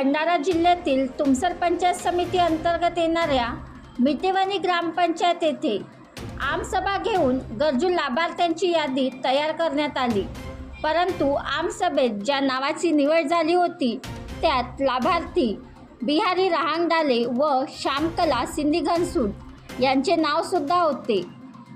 भंडारा जिल्ह्यातील तुमसर पंचायत समिती अंतर्गत येणाऱ्या मिटेवानी ग्रामपंचायत येथे आमसभा घेऊन गरजू लाभार्थ्यांची यादी तयार करण्यात आली. परंतु आमसभेत ज्या नावाची निवड झाली होती त्यात लाभार्थी बिहारी रहांगडाले व श्यामकला सिंधी घनसूड यांचे नावसुद्धा होते.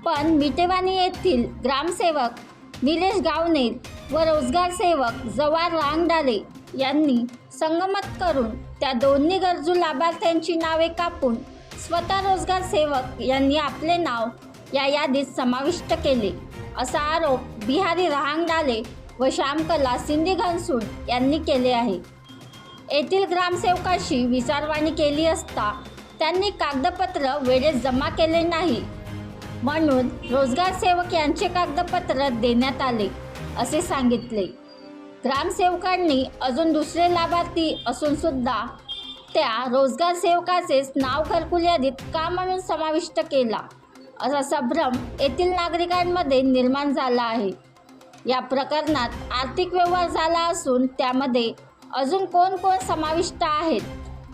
पण मिटेवानी येथील ग्रामसेवक निलेश गावनेर व रोजगार सेवक जवार रांगडाले यांनी संगमत करून त्या दोन्ही गरजू लाभार्थ्यांची नावे कापून स्वतः रोजगार सेवक यांनी आपले नाव या यादीत समाविष्ट केले. असा आरोप बिहारी रहांगडाले व श्यामकला सिंधी घनसूड यांनी केले आहे. येथील ग्रामसेवकाशी विचारवाणी केली असता त्यांनी कागदपत्र वेळेत जमा केले नाही. म्हणून रोजगार सेवक यांचे कागदपत्र देण्यात आले असे सांगितले. ग्रामसेवकांनी अजून दुसरे लाभार्थी असून सुद्धा त्या रोजगार सेवकाचेच नाव घरकुल यादीत का म्हणून समाविष्ट केला? असा संभ्रम येथील नागरिकांमध्ये निर्माण झाला आहे. या प्रकरणात आर्थिक व्यवहार झाला असून त्यामध्ये अजून कोण कोण समाविष्ट आहेत?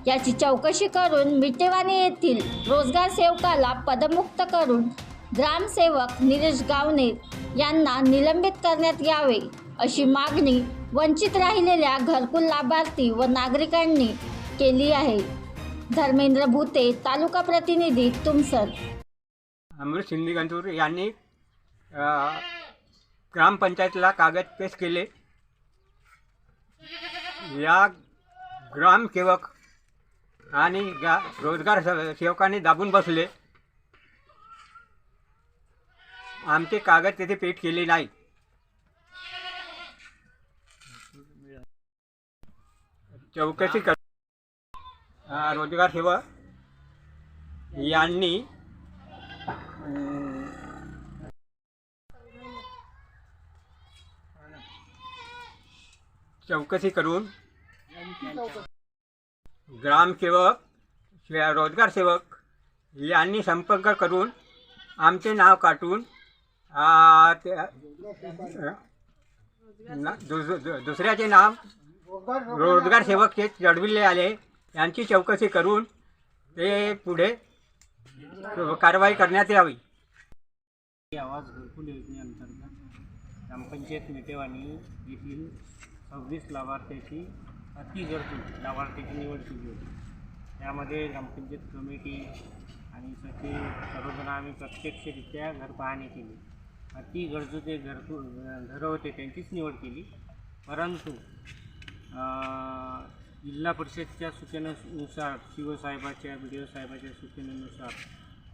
याची चौकशी करून मिटेवानी येथील रोजगार सेवकाला पदमुक्त करून ग्रामसेवक निलेश गावने यांना निलंबित करण्यात यावे. अशी मागणी वंचित राहिलेल्या घरकुल लाभार्थी व नागरिकांनी केली आहे. धर्मेंद्र भूते तालुका प्रतिनिधी तुमसर. अमृत सिंधी गंतूर यांनी ग्रामपंचायतला ग्रामपंचायतीला कागद पेश केले. या ग्रामसेवक आणि गा रोजगार से- सेवकांनी दाबून बसले. आमचे कागद तिथे पेट केले नाही चौकशी कर. रोजगार सेवक. यांनी चौकशी करून ग्रामसेवक रोजगार सेवक यांनी संपर्क करून आमचे नाव काटून ते- दुस- दुसऱ्याचे नाव रोजगार सेवक हे चढविले आले. यांची चौकशी करून ते पुढे कारवाई करण्यात यावी. ही आवाज घरकुल योजनेअंतर्गत ग्रामपंचायत मेटेवानी येथील सव्वीस लाभार्थ्याची अति गरजू लाभार्थ्याची निवड केली होती. त्यामध्ये ग्रामपंचायत कमिटी आणि सचिव सर्वजण आम्ही प्रत्यक्षरित्या घर पाहणी केली. अति गरजू घरकुल घरं होते त्यांचीच निवड केली. परंतु जिल्हा परिषदच्या सूचनेनुसार शिवसाहेबाच्या बी डी ओ साहेबाच्या सूचनेनुसार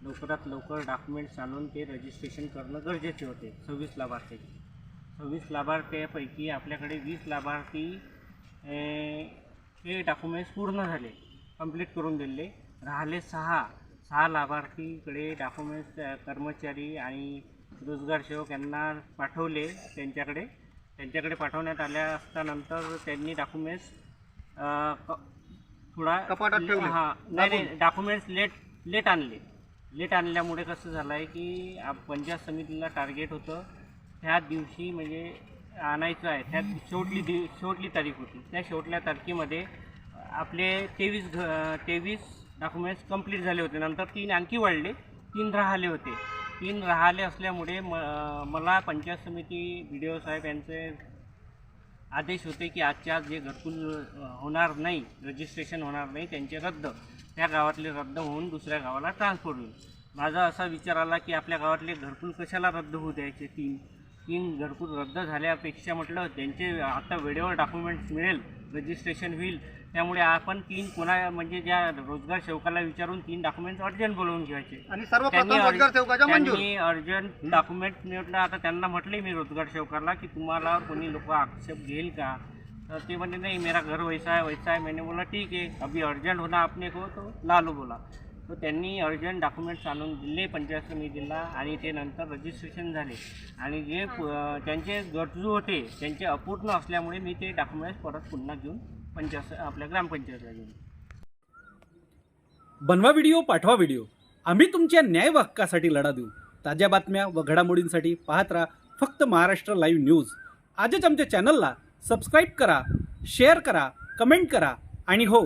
लवकरात लवकर डॉक्युमेंट्स आणून ते रजिस्ट्रेशन करणं गरजेचे होते सव्वीस लाभार्थ्याचे. सव्वीस लाभार्थ्यापैकी आपल्याकडे वीस लाभार्थी हे डॉक्युमेंट्स पूर्ण झाले कंप्लीट करून दिले. राहिले सहा सहा लाभार्थीकडे डॉक्युमेंट्स कर्मचारी आणि रोजगार सेवक यांना पाठवले त्यांच्याकडे. त्यांच्याकडे पाठवण्यात आल्या असतानंतर त्यांनी डॉक्युमेंट्स थोडा कपाटात ठेवले. हां नाही नाही डॉक्युमेंट्स लेट लेट आणले. लेट आणल्यामुळे कसं झालं आहे की आप- पंचायत समितीला टार्गेट होतं. त्या दिवशी म्हणजे आणायचं आहे त्या शेवटली दिव शेवटली तारीख होती. त्या शेवटल्या तारखेमध्ये आपले तेवीस घ तेवीस डॉक्युमेंट्स कंप्लीट झाले होते. नंतर तीन आणखी वाढले तीन राहिले होते. तीन राहिले असल्यामुळे म मला पंचायत समिती बी डी ओ साहेब यांचे आदेश होते की आजच्या आज जे घरकुल होणार नाही रजिस्ट्रेशन होणार नाही त्यांचे रद्द त्या गावातले रद्द होऊन दुसऱ्या गावाला ट्रान्सफर होईल. माझा असा विचार आला की आपल्या गावातले घरकुल कशाला रद्द होऊ द्यायचे? तीन तीन घरकुल रद्द झाल्यापेक्षा म्हटलं त्यांचे आता वेळेवर डॉक्युमेंट्स मिळेल. रजिस्ट्रेशन होईल. त्यामुळे आपण तीन कोणा म्हणजे ज्या रोजगार सेवकाला विचारून तीन डॉक्युमेंट्स अर्जंट बोलवून घ्यायचे. आणि रोजगार सेवकाच्या मंजूर. त्यांनी अर्जंट डॉक्युमेंट म्हटलं आता त्यांना म्हटले मी रोजगार सेवकाला की तुम्हाला कोणी लोक आक्षेप घेईल का? तर ते म्हणे नाही मेरा घर वैसा है वैसा है. मैंने बोला ठीक है अभी अर्जंट होना आपने को. तो ला लो बोला. तो त्यांनी अर्जंट डॉक्युमेंट्स आणून दिले पंचायत समितीला आणि ते नंतर रजिस्ट्रेशन झाले. आणि जे त्यांचे गरजू होते त्यांचे अपूर्ण असल्यामुळे मी ते डॉक्युमेंट्स परत पुन्हा घेऊन पंचायत आपल्या ग्रामपंचायतला घेऊन बनवा व्हिडिओ पाठवा व्हिडिओ आम्ही तुमच्या न्याय हक्कासाठी लढा देऊ. ताज्या बातम्या व घडामोडींसाठी पाहत राहा फक्त महाराष्ट्र लाईव्ह न्यूज आजच आमच्या चॅनलला सबस्क्राईब करा शेअर करा कमेंट करा आणि हो